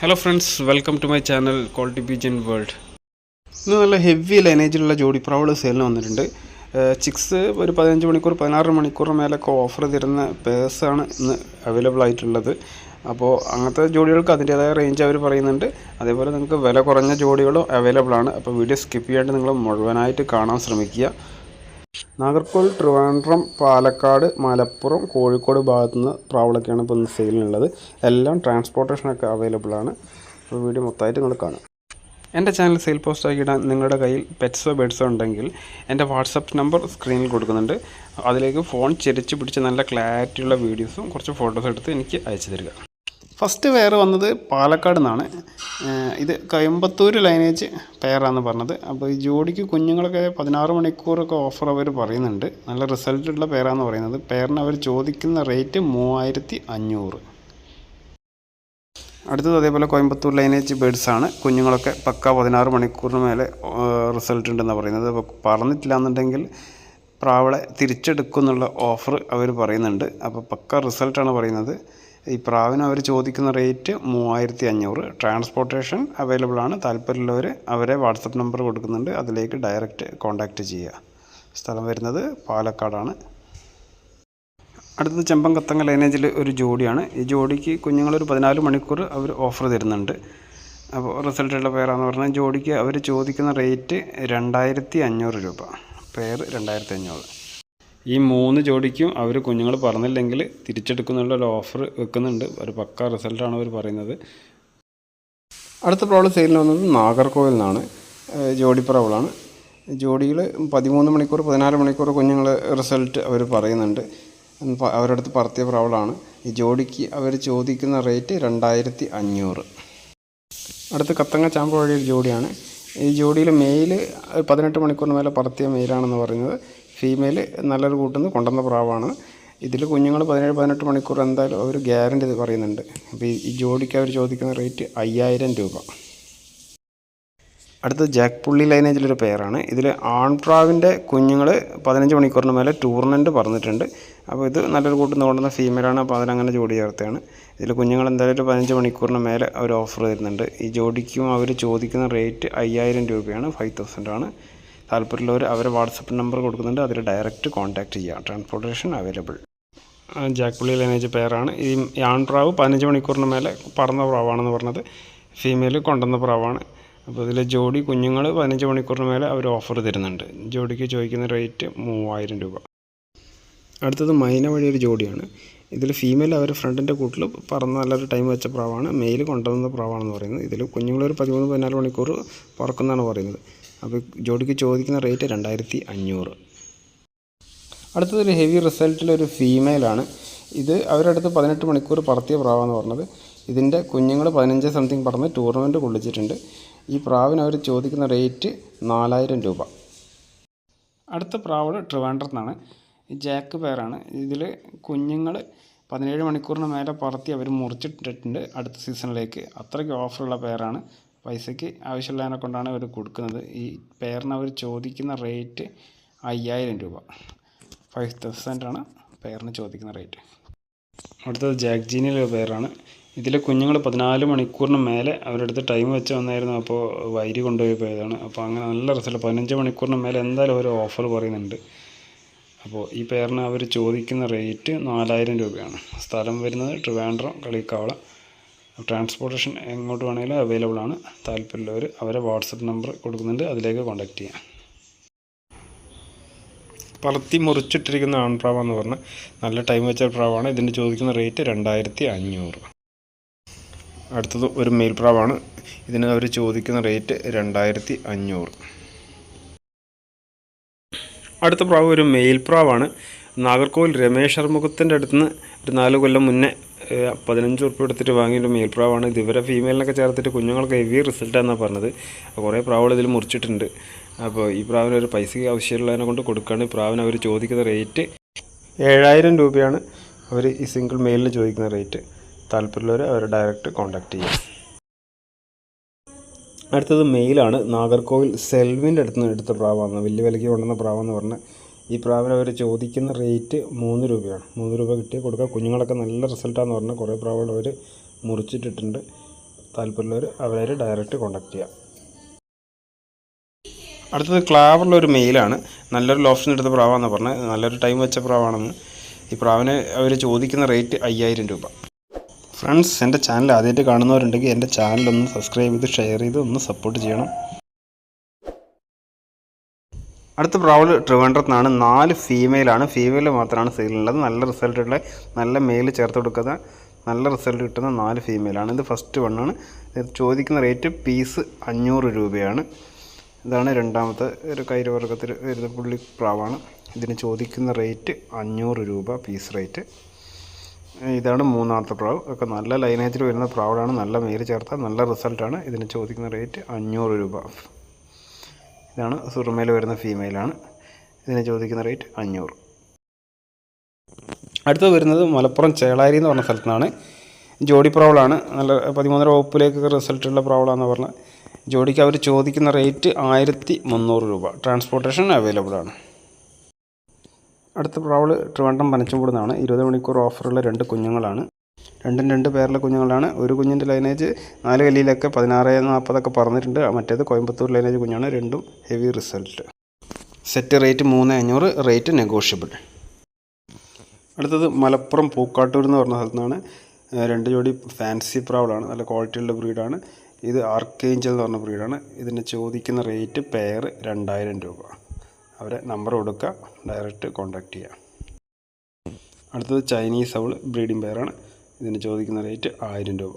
Hello friends welcome to my channel quality pigeon world ഇന്ന് നല്ല heavy ലൈനേജിലുള്ള ജോഡി പ്രാവൾ സെയിലിന് വന്നിട്ടുണ്ട്. ചിക്സ് ഒരു പതിനഞ്ച് മണിക്കൂർ പതിനാറ് മണിക്കൂർ മേലൊക്കെ ഓഫർ തരുന്ന പേഴ്സാണ് ഇന്ന് അവൈലബിൾ ആയിട്ടുള്ളത്. അപ്പോൾ അങ്ങനത്തെ ജോഡികൾക്ക് അതിന്റേതായ റേഞ്ച് അവർ പറയുന്നുണ്ട്. അതേപോലെ നിങ്ങൾക്ക് വില കുറഞ്ഞ ജോഡികളും അവൈലബിൾ ആണ്. അപ്പോൾ വീഡിയോ സ്കിപ്പ് ചെയ്യാണ്ട് നിങ്ങൾ മുഴുവനായിട്ട് കാണാൻ ശ്രമിക്കുക. നാഗർകോവിൽ ട്രിവാൻഡ്രം പാലക്കാട് മലപ്പുറം കോഴിക്കോട് ഭാഗത്തുനിന്ന് പ്രാവളൊക്കെയാണ് ഇപ്പോൾ സെയിലിനുള്ളത് എല്ലാം ട്രാൻസ്പോർട്ടേഷനൊക്കെ അവൈലബിൾ ആണ്. അപ്പോൾ വീഡിയോ മൊത്തമായിട്ട് നിങ്ങൾ കാണും എന്റെ ചാനൽ സെയിൽ പോസ്റ്റ് ഇടാൻ നിങ്ങളുടെ കയ്യിൽ പെറ്റ്സോ ബേഡ്സോ ഉണ്ടെങ്കിൽ എന്റെ വാട്സപ്പ് നമ്പർ സ്ക്രീനിൽ കൊടുക്കുന്നുണ്ട്. അതിലേക്ക് ഫോൺ ചെരിച്ച് പിടിച്ച് നല്ല ക്ലാരിറ്റിയുള്ള വീഡിയോസും കുറച്ച് ഫോട്ടോസ് എടുത്ത് എനിക്ക് അയച്ചു തരിക. ഫസ്റ്റ് പെയർ വന്നത് പാലക്കാട് നിന്നാണ് ഇത് കോയമ്പത്തൂർ ലൈനേജ് പെയറാന്ന് പറഞ്ഞത്. അപ്പോൾ ഈ ജോഡിക്ക് കുഞ്ഞുങ്ങളൊക്കെ പതിനാറ് മണിക്കൂറൊക്കെ ഓഫർ അവർ പറയുന്നുണ്ട്. നല്ല റിസൾട്ടുള്ള പെയറാന്ന് പറയുന്നത്. പെയറിന് അവർ ചോദിക്കുന്ന റേറ്റ് മൂവായിരത്തി അഞ്ഞൂറ് അടുത്തത് അതേപോലെ കോയമ്പത്തൂർ ലൈനേജ് ബേഡ്സ് ആണ്. കുഞ്ഞുങ്ങളൊക്കെ പക്ക പതിനാറ് മണിക്കൂറിന് മേലെ റിസൾട്ട് ഉണ്ടെന്ന് പറയുന്നത്. അപ്പോൾ പറഞ്ഞിട്ടില്ല എന്നുണ്ടെങ്കിൽ പ്രാവളെ തിരിച്ചെടുക്കുന്നുള്ള ഓഫർ അവർ പറയുന്നുണ്ട്. അപ്പോൾ പക്ക റിസൾട്ടാണ് പറയുന്നത്. ഈ പ്രാവിന് അവർ ചോദിക്കുന്ന റേറ്റ് മൂവായിരത്തി അഞ്ഞൂറ് ട്രാൻസ്പോർട്ടേഷൻ അവൈലബിൾ ആണ്. താല്പര്യമുള്ളവർ അവരെ വാട്സപ്പ് നമ്പർ കൊടുക്കുന്നുണ്ട്. അതിലേക്ക് ഡയറക്റ്റ് കോൺടാക്റ്റ് ചെയ്യുക. സ്ഥലം വരുന്നത് പാലക്കാടാണ്. അടുത്തത് ചെമ്പം കത്തങ്ങ ലൈനേജിൽ ഒരു ജോഡിയാണ്. ഈ ജോഡിക്ക് കുഞ്ഞുങ്ങളൊരു പതിനാല് മണിക്കൂർ അവർ ഓഫർ തരുന്നുണ്ട്. അപ്പോൾ റിസൾട്ടുള്ള പേരാന്ന് പറഞ്ഞാൽ ജോഡിക്ക് അവർ ചോദിക്കുന്ന റേറ്റ് രണ്ടായിരത്തി അഞ്ഞൂറ് രൂപ. പേർ രണ്ടായിരത്തി അഞ്ഞൂറ് ഈ മൂന്ന് ജോഡിക്കും അവർ കുഞ്ഞുങ്ങൾ പറഞ്ഞില്ലെങ്കിൽ തിരിച്ചെടുക്കുന്നുള്ള ഒരു ഓഫർ വെക്കുന്നുണ്ട്. ഒരു പക്ക റിസൾട്ടാണ് അവർ പറയുന്നത്. അടുത്ത പ്രോബ്ലം സെയിലിന് വന്നത് നാഗർകോവിൽ നിന്നാണ് ജോഡി പ്രോബ്ലമാണ്. ജോഡിയിൽ പതിമൂന്ന് മണിക്കൂർ പതിനാല് മണിക്കൂർ കുഞ്ഞുങ്ങൾ റിസൾട്ട് അവർ പറയുന്നുണ്ട്. അവരടുത്ത് പറത്തിയ പ്രോബ്ലമാണ് ഈ ജോഡിക്ക് അവർ ചോദിക്കുന്ന റേറ്റ് രണ്ടായിരത്തി അഞ്ഞൂറ് അടുത്ത് കത്തങ്ങ ചാമ്പ വഴി ഒരു ജോഡിയാണ്. ഈ ജോഡിയിൽ മെയിൽ പതിനെട്ട് മണിക്കൂറിന് മേലെ പറത്തിയ മെയിലാണെന്ന് പറയുന്നത്. ഫീമെയിൽ നല്ലൊരു കൂട്ടുന്ന കൊണ്ടുവന്ന പ്രാവാണ്. ഇതിൽ കുഞ്ഞുങ്ങൾ പതിനേഴ് പതിനെട്ട് മണിക്കൂർ എന്തായാലും അവർ ഗ്യാരണ്ടി പറയുന്നുണ്ട്. അപ്പോൾ ഈ- ജോഡിക്ക് അവർ ചോദിക്കുന്ന റേറ്റ് അയ്യായിരം രൂപ. അടുത്ത ജാക്ക് പുള്ളി ലൈനേജിലൊരു പേരാണ് ഇതിൽ ആൺപ്രാവിന്റെ കുഞ്ഞുങ്ങൾ പതിനഞ്ച് മണിക്കൂറിന് മേലെ ടൂർണമെന്റ് പറഞ്ഞിട്ടുണ്ട്. അപ്പോൾ ഇത് നല്ലൊരു കൂട്ടുന്ന കൊണ്ടുവന്ന ഫീമെയിലാണ് അപ്പോൾ അതിനങ്ങനെ ജോഡി ചേർത്താണ് ഇതിൽ കുഞ്ഞുങ്ങൾ എന്തായാലും പതിനഞ്ച് മണിക്കൂറിന് മേലെ അവർ ഓഫർ തരുന്നുണ്ട്. ഈ ജോഡിക്കും അവർ ചോദിക്കുന്ന റേറ്റ് അയ്യായിരം രൂപയാണ് ഫൈവ് തൗസൻഡാണ് താല്പര്യമുള്ളവർ അവരെ വാട്സപ്പ് നമ്പർ കൊടുക്കുന്നുണ്ട്. അതിൽ ഡയറക്റ്റ് കോൺടാക്റ്റ് ചെയ്യാം. ട്രാൻസ്പോർട്ടേഷൻ അവൈലബിൾ ജാക്പുള്ളി ലൈനേജ് പെയറാണ് ഈ ആൺപ്രാവ് പതിനഞ്ച് മണിക്കൂറിന് മേലെ പറന്ന പ്രാവാണെന്ന് പറഞ്ഞത്. ഫീമെയിൽ കൊണ്ടുവന്ന പ്രാവാണ്. അപ്പോൾ ഇതിലെ ജോഡി കുഞ്ഞുങ്ങൾ പതിനഞ്ച് മണിക്കൂറിന് മേലെ അവർ ഓഫർ തരുന്നുണ്ട്. ജോഡിക്ക് ചോദിക്കുന്ന റേറ്റ് മൂവായിരം രൂപ. അടുത്തത് മൈന വഴി ഒരു ജോഡിയാണ്. ഇതിൽ ഫീമെയിൽ അവർ ഫ്രണ്ടിന്റെ കൂട്ടിൽ പറന്ന് നല്ലൊരു ടൈം വെച്ച പ്രാവാണ്. മെയിൽ കൊണ്ടുവന്ന പ്രാവാണെന്ന് പറയുന്നത്. ഇതിൽ കുഞ്ഞുങ്ങളൊരു പതിമൂന്ന് പതിനാല് മണിക്കൂർ പറക്കുന്നതാണ് പറയുന്നത്. അപ്പോൾ ജോഡിക്ക് ചോദിക്കുന്ന റേറ്റ് രണ്ടായിരത്തി അഞ്ഞൂറ് അടുത്തതൊരു ഹെവി റിസൾട്ടിലൊരു ഫീമെയിലാണ് ഇത് അവരുടെ അടുത്ത് പതിനെട്ട് മണിക്കൂർ പറത്തിയ പ്രാവാന്ന് പറഞ്ഞത്. ഇതിന്റെ കുഞ്ഞുങ്ങൾ പതിനഞ്ച് സംതിങ് പറന്ന് ടൂർണമെന്റ് കൊള്ളിച്ചിട്ടുണ്ട്. ഈ പ്രാവിന് അവർ ചോദിക്കുന്ന റേറ്റ് നാലായിരം രൂപ. അടുത്ത പ്രാവ് ട്രിവാൻഡ്രത്താണ് ജാക്ക് പേരാണ്. ഇതിൽ കുഞ്ഞുങ്ങൾ പതിനേഴ് മണിക്കൂറിന് മേലെ പറത്തി അവർ മുറിച്ചിട്ടിട്ടുണ്ട് അടുത്ത സീസണിലേക്ക് അത്രയ്ക്ക് ഓഫറുള്ള പെയറാണ് പൈസയ്ക്ക് ആവശ്യമുള്ളതിനെ കൊണ്ടാണ് അവർ കൊടുക്കുന്നത്. ഈ പെയറിന് അവർ ചോദിക്കുന്ന റേറ്റ് അയ്യായിരം രൂപ. ഫൈവ് തൗസൻഡാണ് പെയറിന് ചോദിക്കുന്ന റേറ്റ്. അടുത്തത് ജാക്ക് ജീനിലെ പെയറാണ് ഇതിൽ കുഞ്ഞുങ്ങൾ പതിനാല് മണിക്കൂറിന് മേലെ അവരുടെ അടുത്ത് ടൈം വെച്ച് വന്നായിരുന്നു. അപ്പോൾ വൈരി കൊണ്ടുപോയി പോയതാണ്. അപ്പോൾ അങ്ങനെ നല്ല റിസൾട്ട് പതിനഞ്ച് മണിക്കൂറിന് മേലെ എന്തായാലും ഒരു ഓഫർ പറയുന്നുണ്ട്. അപ്പോൾ ഈ പേരിന് അവർ ചോദിക്കുന്ന റേറ്റ് നാലായിരം രൂപയാണ്. സ്ഥലം വരുന്നത് ട്രിവാൻഡ്രം കളിക്കാവളം. ട്രാൻസ്പോർട്ടേഷൻ എങ്ങോട്ട് വേണമെങ്കിലും അവൈലബിൾ ആണ്. താല്പര്യമുള്ളവർ അവരെ വാട്സപ്പ് നമ്പർ കൊടുക്കുന്നുണ്ട്. അതിലേക്ക് കോൺടാക്റ്റ് ചെയ്യാം. പറത്തി മുറിച്ചിട്ടിരിക്കുന്ന ആൺപ്രാവ് എന്ന് പറഞ്ഞാൽ നല്ല ടൈം വെച്ച പ്രാവാണ്. ഇതിന്റെ ചോദിക്കുന്ന റേറ്റ് രണ്ടായിരത്തി അഞ്ഞൂറ് അടുത്തത് ഒരു മെയിൽ പ്രാവാണ്. ഇതിന് അവർ ചോദിക്കുന്ന റേറ്റ് രണ്ടായിരത്തി അഞ്ഞൂറ് അടുത്ത പ്രാവ് ഒരു മെയിൽ പ്രാവാണ്. നാഗർകോവിൽ രമേശ് അർമുഖത്തിന്റെ അടുത്ത് നിന്ന് ഒരു നാല് കൊല്ലം മുന്നേ പതിനഞ്ച് ഉറുപ്പ് എടുത്തിട്ട് വാങ്ങിയ ഒരു മെയിൽ പ്രാവാണ് ഇത് ഫീമെയിലിനൊക്കെ ചേർത്തിട്ട് കുഞ്ഞുങ്ങൾക്ക് ഹെവി റിസൾട്ടാണെന്നാണ് പറഞ്ഞത്. കുറേ പ്രാവുകൾ ഇതിൽ മുറിച്ചിട്ടുണ്ട്. അപ്പോൾ ഈ പ്രാവിന് ഒരു പൈസയ്ക്ക് ആവശ്യമുള്ളതിനെ കൊണ്ട് കൊടുക്കുകയാണ് പ്രാവിന് അവർ ചോദിക്കുന്ന റേറ്റ് ഏഴായിരം രൂപയാണ് അവർ ഈ സിംഗിൾ മെയിലിന് ചോദിക്കുന്ന റേറ്റ് താല്പര്യമുള്ളവർ അവർ ഡയറക്റ്റ് കോൺടാക്റ്റ് ചെയ്യാം. അടുത്തത് മെയിലാണ് നാഗർകോവിൽ സെൽവിന്റെ അടുത്ത് നിന്ന് എടുത്ത പ്രാവാണ്. വലിയ വിലയ്ക്ക് കൊണ്ടുവന്ന പ്രാവെന്ന് പറഞ്ഞാൽ ഈ പ്രാവിന് അവർ ചോദിക്കുന്ന റേറ്റ് മൂന്ന് രൂപയാണ്. മൂന്ന് രൂപ കിട്ടിയാൽ കൊടുക്കുക കുഞ്ഞുങ്ങളൊക്കെ നല്ല റിസൾട്ടാന്ന് പറഞ്ഞാൽ കുറേ പ്രാവുകൾ അവർ മുറിച്ചിട്ടിട്ടുണ്ട്. താല്പര്യമുള്ളവർ അവരെ ഡയറക്റ്റ് കോൺടാക്ട് ചെയ്യാം. അടുത്തത് ക്ലാവറിലൊരു മെയിലാണ് നല്ലൊരു ലോപ്ഷൻ എടുത്ത പ്രാവാന്ന് പറഞ്ഞത് നല്ലൊരു ടൈം വെച്ച പ്രാവാണെന്ന് ഈ പ്രാവിന് അവർ ചോദിക്കുന്ന റേറ്റ് അയ്യായിരം രൂപ. ഫ്രണ്ട്സ് എന്റെ ചാനൽ ആദ്യമായിട്ട് കാണുന്നവരുണ്ടെങ്കിൽ എന്റെ ചാനലൊന്ന് സബ്സ്ക്രൈബ് ചെയ്ത് ഷെയർ ചെയ്ത് ഒന്ന് സപ്പോർട്ട് ചെയ്യണം. അടുത്ത പ്രാവൾ ട്രിവാൻഡ്രത്ത് നാല് ഫീമെയിലാണ് ഫീമെയിൽ മാത്രമാണ് സെയിലുള്ളത് നല്ല റിസൾട്ട് ഉള്ള നല്ല മെയിൽ ചേർത്ത് കൊടുക്കുന്ന നല്ല റിസൾട്ട് കിട്ടുന്ന നാല് ഫീമെയിലാണ് ഇത് ഫസ്റ്റ് വണ്ണാണ് ഇത് ചോദിക്കുന്ന റേറ്റ് പീസ് അഞ്ഞൂറ് രൂപയാണ്. ഇതാണ് രണ്ടാമത്തെ ഒരു കൈരവർഗത്തിൽ വരുന്ന പുള്ളി പ്രാവാണ്. ഇതിന് ചോദിക്കുന്ന റേറ്റ് അഞ്ഞൂറ് രൂപ പീസ് റേറ്റ് ഇതാണ് മൂന്നാമത്തെ പ്രാവ്. ഒക്കെ നല്ല ലൈനേജിൽ വരുന്ന പ്രാവുകളാണ് നല്ല മെയിൽ ചേർത്താൽ നല്ല റിസൾട്ടാണ് ഇതിന് ചോദിക്കുന്ന റേറ്റ് അഞ്ഞൂറ് രൂപ. ഇതാണ്. സുറുമയിൽ വരുന്ന ഫീമെയിലാണ് ഇതിനെ ചോദിക്കുന്ന റേറ്റ് അഞ്ഞൂറ്. അടുത്തത് വരുന്നത് മലപ്പുറം ചേളാരി എന്ന് പറഞ്ഞ സ്ഥലത്തു ജോഡി പ്രാവളാണ്. നല്ല പതിമൂന്നര വകുപ്പിലേക്കൊക്കെ റിസൾട്ടുള്ള പ്രാവളാന്ന് പറഞ്ഞാൽ ജോഡിക്ക് അവർ ചോദിക്കുന്ന റേറ്റ് ആയിരത്തി മുന്നൂറ് രൂപ. ട്രാൻസ്പോർട്ടേഷൻ അവൈലബിൾ ആണ്. അടുത്ത പ്രാവൾ ട്രിവാൻഡ്രം പനച്ചമ്പൂട് നിന്നാണ്. ഇരുപത് മണിക്കൂർ ഓഫറുള്ള രണ്ട് കുഞ്ഞുങ്ങളാണ്. രണ്ടും രണ്ട് പേരിലെ കുഞ്ഞുങ്ങളാണ്. ഒരു കുഞ്ഞിന്റെ ലൈനേജ് നാല് കല്ലിയിലൊക്കെ പതിനാറ് നാൽപ്പതൊക്കെ പറഞ്ഞിട്ടുണ്ട് മറ്റേത് കോയമ്പത്തൂർ ലൈനേജ് കുഞ്ഞാണ്. രണ്ടും ഹെവി റിസൾട്ട് സെറ്റ് റേറ്റ് മൂന്ന് അഞ്ഞൂറ് റേറ്റ് നെഗോഷ്യബിൾ അടുത്തത് മലപ്പുറം പൂക്കാട്ടൂർ എന്ന് പറഞ്ഞ സ്ഥലത്തു നിന്നാണ്. രണ്ട് ജോഡി ഫാൻസി പ്രാവളാണ് നല്ല ക്വാളിറ്റിയുള്ള ബ്രീഡാണ് ഇത് ആർക്കേഞ്ചൽ എന്ന് പറഞ്ഞ ബ്രീഡാണ് ഇതിന് ചോദിക്കുന്ന റേറ്റ് പെയർ രണ്ടായിരം രൂപ. അവരെ നമ്പർ കൊടുക്കുക ഡയറക്റ്റ് കോൺടാക്റ്റ് ചെയ്യുക. അടുത്തത് ചൈനീസ് അവൾ ബ്രീഡിംഗ് പെയറാണ് ഇതിന് ചോദിക്കുന്ന റേറ്റ് ആയിരം രൂപ.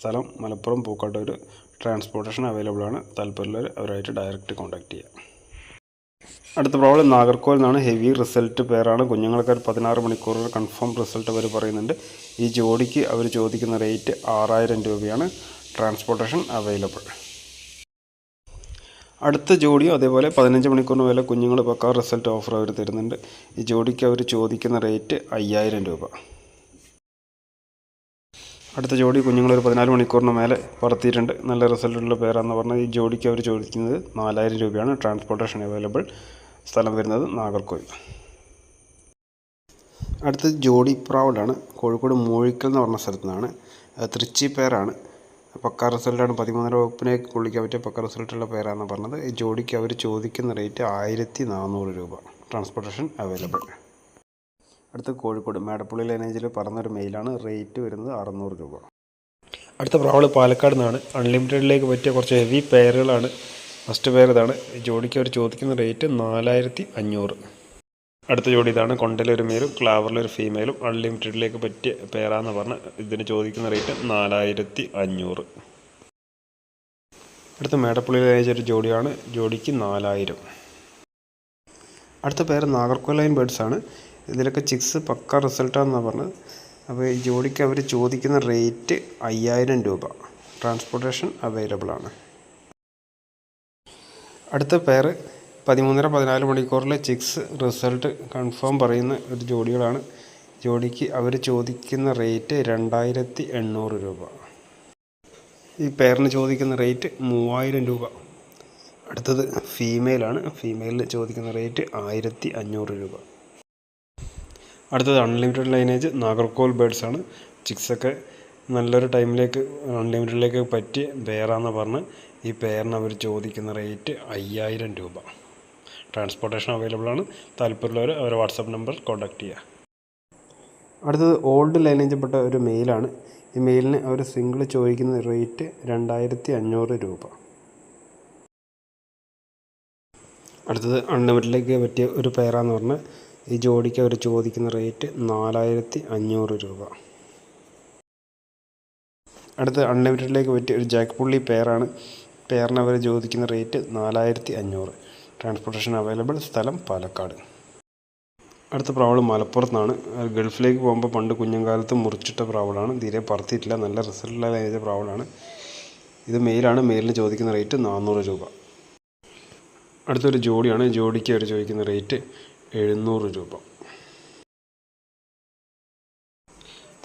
സ്ഥലം മലപ്പുറം പൂക്കാട്ടൂർ ട്രാൻസ്പോർട്ടേഷൻ അവൈലബിൾ ആണ്. താല്പര്യമുള്ളവർ അവരായിട്ട് ഡയറക്റ്റ് കോൺടാക്റ്റ് ചെയ്യുക അടുത്ത പ്രോബ്ലം നാഗർകോവിൽ നിന്നാണ് ഹെവി റിസൾട്ട് പേരാണ്. കുഞ്ഞുങ്ങൾക്ക് ഒരു പതിനാറ് മണിക്കൂറിൽ കൺഫേം റിസൾട്ട് അവർ പറയുന്നുണ്ട്. ഈ ജോഡിക്ക് അവർ ചോദിക്കുന്ന റേറ്റ് ആറായിരം രൂപയാണ്. ട്രാൻസ്പോർട്ടേഷൻ അവൈലബിൾ അടുത്ത ജോഡിയും അതേപോലെ പതിനഞ്ച് മണിക്കൂറിന് വില കുഞ്ഞുങ്ങൾ പക്കാ റിസൾട്ട് ഓഫർ അവർ തരുന്നുണ്ട്. ഈ ജോഡിക്ക് അവർ ചോദിക്കുന്ന റേറ്റ് അയ്യായിരം രൂപ. അടുത്ത ജോഡി കുഞ്ഞുങ്ങളൊരു പതിനാല് മണിക്കൂറിന് മേലെ പറത്തിയിട്ടുണ്ട്. നല്ല റിസൾട്ടുള്ള പേരാന്ന് പറഞ്ഞാൽ ഈ ജോഡിക്ക് അവർ ചോദിക്കുന്നത് നാലായിരം രൂപയാണ്. ട്രാൻസ്പോർട്ടേഷൻ അവൈലബിൾ സ്ഥലം വരുന്നത് നാഗർകോവിൽ. അടുത്ത ജോഡി പ്രാവഡാണ് കോഴിക്കോട് മൂഴിക്കൽ എന്ന് പറഞ്ഞ സ്ഥലത്തു നിന്നാണ് അത് തൃച്ചി പേരാണ്. പക്ക റിസൾട്ടാണ്. പതിമൂന്നര വകുപ്പിനെ കൊള്ളിക്കാൻ പറ്റിയ പക്ക റിസൾട്ടുള്ള പേരാണെന്ന് പറഞ്ഞത്. ഈ ജോഡിക്ക് അവർ ചോദിക്കുന്ന റേറ്റ് ആയിരത്തി നാനൂറ് രൂപ. ട്രാൻസ്പോർട്ടേഷൻ അവൈലബിൾ അടുത്ത കോഴിക്കോട് മേടപ്പുള്ളി ലൈനേജിൽ പറഞ്ഞൊരു മെയിലാണ് റേറ്റ് വരുന്നത് അറുന്നൂറ് രൂപ. അടുത്ത പ്രാവൾ പാലക്കാട് നിന്നാണ്. അൺലിമിറ്റഡിലേക്ക് പറ്റിയ കുറച്ച് ഹെവി പെയറുകളാണ്. ഫസ്റ്റ് പെയർ ഇതാണ്. ജോഡിക്ക് അവർ ചോദിക്കുന്ന റേറ്റ് നാലായിരത്തി അഞ്ഞൂറ് അടുത്ത ജോഡി ഇതാണ്. കൊണ്ടലൊരു മെയിലും ക്ലാവറിലൊരു ഫീമെയിലും അൺലിമിറ്റഡിലേക്ക് പറ്റിയ പേരാന്ന് പറഞ്ഞ് ഇതിന് ചോദിക്കുന്ന റേറ്റ് നാലായിരത്തി അഞ്ഞൂറ് അടുത്ത മേടപ്പുള്ളി ലൈനേജ് ഒരു ജോഡിയാണ്. ജോഡിക്ക് നാലായിരം. അടുത്ത പേര് നാഗർകോലൈൻ ബേഡ്സ് ആണ്. ഇതിലൊക്കെ ചിക്സ് പക്ക റിസൾട്ടാണെന്നാണ് പറഞ്ഞത്. അപ്പോൾ ഈ ജോഡിക്ക് അവർ ചോദിക്കുന്ന റേറ്റ് അയ്യായിരം രൂപ. ട്രാൻസ്പോർട്ടേഷൻ അവൈലബിൾ ആണ് അടുത്ത പേർ പതിമൂന്നര പതിനാല് മണിക്കൂറിലെ ചിക്സ് റിസൾട്ട് കൺഫേം പറയുന്ന ഒരു ജോഡികളാണ്. ജോഡിക്ക് അവർ ചോദിക്കുന്ന റേറ്റ് രണ്ടായിരത്തി എണ്ണൂറ് രൂപ. ഈ പേരിന് ചോദിക്കുന്ന റേറ്റ് മൂവായിരം രൂപ. അടുത്തത് ഫീമെയിലാണ് ഫീമെയിലിന് ചോദിക്കുന്ന റേറ്റ് ആയിരത്തി അഞ്ഞൂറ് രൂപ. അടുത്തത് അൺലിമിറ്റഡ് ലൈനേജ് നാഗർകോൽ ബേഡ്സ് ആണ്. ചിക്സൊക്കെ നല്ലൊരു ടൈമിലേക്ക് അൺലിമിറ്റഡിലേക്ക് പറ്റിയ പേരാന്ന് പറഞ്ഞ്. ഈ പേരിന് അവർ ചോദിക്കുന്ന റേറ്റ് അയ്യായിരം രൂപ. ട്രാൻസ്പോർട്ടേഷൻ അവൈലബിൾ ആണ്. താല്പര്യമുള്ളവർ അവരെ വാട്സപ്പ് നമ്പർ കോൺടാക്റ്റ് ചെയ്യുക അടുത്തത് ഓൾഡ് ലൈനേജപ്പെട്ട ഒരു മെയിലാണ് ഈ മെയിലിന് അവർ സിംഗിൾ ചോദിക്കുന്ന റേറ്റ് രണ്ടായിരത്തി അഞ്ഞൂറ് രൂപ. അടുത്തത് അൺലിമിറ്റഡിലേക്ക് പറ്റിയ ഒരു പേരാന്ന് പറഞ്ഞാൽ ഈ ജോഡിക്ക് അവർ ചോദിക്കുന്ന റേറ്റ് നാലായിരത്തി അഞ്ഞൂറ് രൂപ. അടുത്ത അൺലിമിറ്റഡിലേക്ക് പറ്റിയ ഒരു ജാക്ക് പുള്ളി പെയറാണ് പെയറിന് അവർ ചോദിക്കുന്ന റേറ്റ് നാലായിരത്തി അഞ്ഞൂറ് ട്രാൻസ്പോർട്ടേഷൻ അവൈലബിൾ സ്ഥലം പാലക്കാട്. അടുത്ത പ്രാവൾ മലപ്പുറത്താണ്. ഗൾഫിലേക്ക് പോകുമ്പോൾ പണ്ട് കുഞ്ഞുകാലത്ത് മുറിച്ചിട്ട പ്രാവളാണ്. തീരെ പറത്തിയിട്ടില്ല നല്ല റിസൾട്ടുള്ള എഴുതിയ പ്രാവളാണ്. ഇത് മെയിലാണ് മെയിലിന് ചോദിക്കുന്ന റേറ്റ് നാനൂറ് രൂപ. അടുത്തൊരു ജോഡിയാണ്. ജോഡിക്ക് അവർ ചോദിക്കുന്ന റേറ്റ് എഴുന്നൂറ് രൂപ.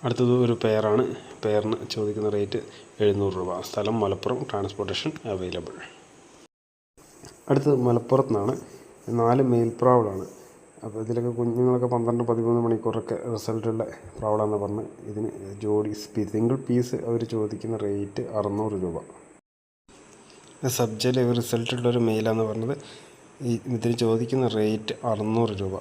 അടുത്തത് ഒരു പെയറാണ്. പെയറിന് ചോദിക്കുന്ന റേറ്റ് എഴുന്നൂറ് രൂപ. സ്ഥലം മലപ്പുറം ട്രാൻസ്പോർട്ടേഷൻ അവൈലബിൾ. അടുത്തത് മലപ്പുറത്ത് നിന്നാണ് നാല് മെയിൽ പ്രാവളാണ്. അപ്പോൾ ഇതിലൊക്കെ കുഞ്ഞുങ്ങളൊക്കെ പന്ത്രണ്ട് പതിമൂന്ന് മണിക്കൂറൊക്കെ റിസൾട്ടുള്ള പ്രാവളാന്ന് പറഞ്ഞ്. ഇതിന് ജോഡി സിംഗിൾ പീസ് അവർ ചോദിക്കുന്ന റേറ്റ് അറുന്നൂറ് രൂപ. സബ്ജയിൽ റിസൾട്ടുള്ളൊരു മെയിലാന്ന് പറഞ്ഞത് ഈ ഇതിന് ചോദിക്കുന്ന റേറ്റ് അറുന്നൂറ് രൂപ.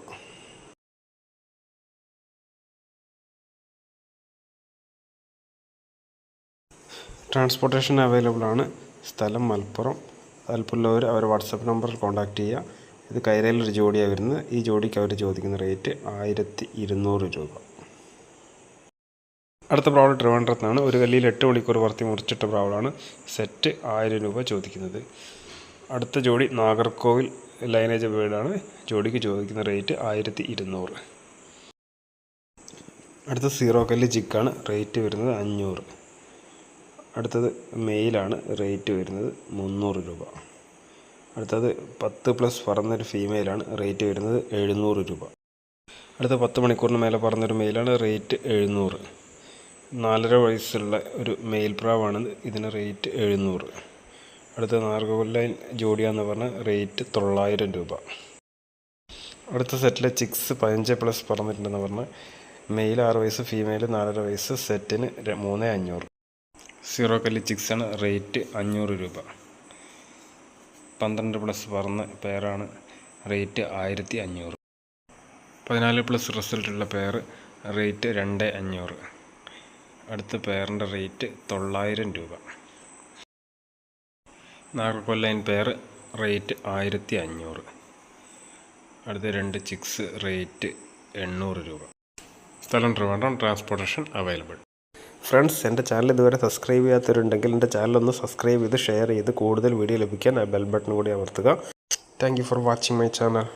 ട്രാൻസ്പോർട്ടേഷൻ അവൈലബിൾ ആണ്. സ്ഥലം മലപ്പുറം. താല്പര്യമുള്ളവർ അവർ വാട്സപ്പ് നമ്പറിൽ കോൺടാക്റ്റ് ചെയ്യുക ഇത് കൈരയിലൊരു ജോഡിയാണ് വരുന്നത്. ഈ ജോഡിക്ക് അവർ ചോദിക്കുന്ന റേറ്റ് ആയിരത്തി ഇരുന്നൂറ് രൂപ. അടുത്ത പ്രാവൾ ട്രിവാൻഡ്രത്താണ്. ഒരു കല്ലിയിൽ എട്ട് മണിക്കൂർ വർത്തി മുറിച്ചിട്ട പ്രാവളാണ് സെറ്റ് ആയിരം രൂപ ചോദിക്കുന്നത്. അടുത്ത ജോഡി നാഗർകോവിൽ ലൈനേജ് വീടാണ്. ജോഡിക്ക് ചോദിക്കുന്ന റേറ്റ് ആയിരത്തി ഇരുന്നൂറ് അടുത്ത സീറോ കല്ല് ചിക്കാണ് റേറ്റ് വരുന്നത് അഞ്ഞൂറ്. അടുത്തത് മെയിലാണ് റേറ്റ് വരുന്നത് മുന്നൂറ് രൂപ. അടുത്തത് പത്ത് പ്ലസ് പറന്നൊരു ഫീമെയിലാണ് റേറ്റ് വരുന്നത് എഴുന്നൂറ് രൂപ. അടുത്ത പത്ത് മണിക്കൂറിന് മേലെ പറന്നൊരു മെയിലാണ് റേറ്റ് എഴുന്നൂറ്. നാലര വയസ്സുള്ള ഒരു മെയിൽ പ്രാവാണ് ഇതിന് റേറ്റ് എഴുന്നൂറ്. അടുത്ത നാർഗോലൈൻ ജോഡിയ എന്ന് പറഞ്ഞ റേറ്റ് തൊള്ളായിരം രൂപ. അടുത്ത സെറ്റിലെ ചിക്സ് പതിനഞ്ച് പ്ലസ് പറഞ്ഞിട്ടുണ്ടെന്ന് പറഞ്ഞാൽ മെയിൽ ആറ് വയസ്സ് ഫീമെയിൽ നാലര വയസ്സ് സെറ്റിന് മൂന്ന് അഞ്ഞൂറ്. സീറോ കല്ലി ചിക്സാണ് റേറ്റ് അഞ്ഞൂറ് രൂപ. പന്ത്രണ്ട് പ്ലസ് പറഞ്ഞ പേരാണ് റേറ്റ് ആയിരത്തി അഞ്ഞൂറ്. പതിനാല് പ്ലസ് റിസൾട്ടുള്ള പേർ റേറ്റ് രണ്ട് അഞ്ഞൂറ്. അടുത്ത പേറിന്റെ റേറ്റ് തൊള്ളായിരം രൂപ. നാഗർകൊല്ലൈൻ പെയർ റേറ്റ് ആയിരത്തി അഞ്ഞൂറ് അടുത്ത രണ്ട് ചിക്സ് റേറ്റ് എണ്ണൂറ് രൂപ. സ്ഥലം ട്രിവാൻഡ്രം ട്രാൻസ്പോർട്ടേഷൻ അവൈലബിൾ ഫ്രണ്ട്സ് എന്റെ ചാനൽ ഇതുവരെ സബ്സ്ക്രൈബ് ചെയ്യാത്തവരുണ്ടെങ്കിൽ എന്റെ ചാനൽ ഒന്ന് സബ്സ്ക്രൈബ് ചെയ്ത് ഷെയർ ചെയ്ത് കൂടുതൽ വീഡിയോ ലഭിക്കാൻ ആ ബെൽ ബട്ടൺ കൂടി അമർത്തുക. Thank for watching my channel